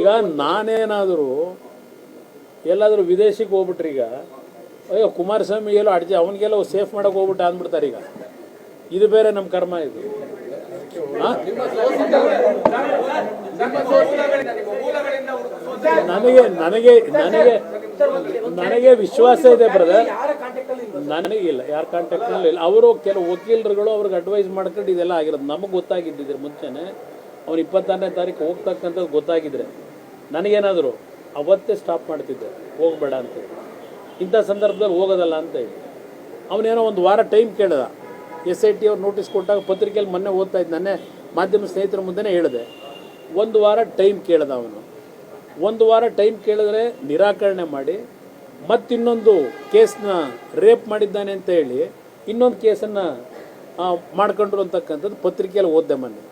ಈಗ ನಾನೇನಾದರೂ ಎಲ್ಲಾದರೂ ವಿದೇಶಕ್ಕೆ ಹೋಗ್ಬಿಟ್ರಿ ಈಗ ಅಯ್ಯೋ ಕುಮಾರಸ್ವಾಮಿ ಎಲ್ಲೋ ಅಡ್ಜಿ ಅವನಿಗೆಲ್ಲ ಸೇಫ್ ಮಾಡಕ್ಕೆ ಹೋಗ್ಬಿಟ್ಟು ಅಂದ್ಬಿಡ್ತಾರೆ ಈಗ. ಇದು ಬೇರೆ ನಮ್ಮ ಕರ್ಮ ಇದು? ನನಗೆ ನನಗೆ ನನಗೆ ನನಗೆ ವಿಶ್ವಾಸ ಇದೆ ಬ್ರದರ್ ನನಗೆ ಇಲ್ಲ ಯಾರ ಕಾಂಟ್ಯಾಕ್ಟ್ನಲ್ಲಿ ಇಲ್ಲ. ಅವರು ಕೆಲವು ವಕೀಲರುಗಳು ಅವ್ರಿಗೆ ಅಡ್ವೈಸ್ ಮಾಡ್ಕೊಂಡು ಇದೆಲ್ಲ ಆಗಿರೋದು. ನಮಗೆ ಗೊತ್ತಾಗಿದ್ದಿದ್ರೆ ಮುಂಚೆನೆ. ಅವ್ನು ಇಪ್ಪತ್ತಾರನೇ ತಾರೀಕು ಹೋಗ್ತಕ್ಕಂಥದ್ದು ಗೊತ್ತಾಗಿದ್ರೆ ನನಗೇನಾದರೂ ಅವತ್ತೇ ಸ್ಟಾಪ್ ಮಾಡ್ತಿದ್ದೆ, ಹೋಗಬೇಡ ಅಂತ ಇಂಥ ಸಂದರ್ಭದಲ್ಲಿ ಹೋಗೋದಲ್ಲ ಅಂತ ಹೇಳಿ. ಅವನೇನೋ ಒಂದು ವಾರ ಟೈಮ್ ಕೇಳಿದ. ಎಸ್ ಐ ಟಿ ಅವ್ರು ನೋಟಿಸ್ ಕೊಟ್ಟಾಗ ಪತ್ರಿಕೆಯಲ್ಲಿ ಮೊನ್ನೆ ಓದ್ತಾ ಇದ್ದ ಮಾಧ್ಯಮ ಸ್ನೇಹಿತರ ಮುಂದೆನೇ ಹೇಳಿದೆ. ಒಂದು ವಾರ ಟೈಮ್ ಕೇಳಿದ ಅವನು. ಒಂದು ವಾರ ಟೈಮ್ ಕೇಳಿದ್ರೆ ನಿರಾಕರಣೆ ಮಾಡಿ, ಮತ್ತಿನ್ನೊಂದು ಕೇಸನ್ನ ರೇಪ್ ಮಾಡಿದ್ದಾನೆ ಅಂತ ಹೇಳಿ, ಇನ್ನೊಂದು ಕೇಸನ್ನು ಮಾಡ್ಕೊಂಡ್ರು ಅಂತಕ್ಕಂಥದ್ದು ಪತ್ರಿಕೆಯಲ್ಲಿ ಓದ್ದೆ ಮೊನ್ನೆ.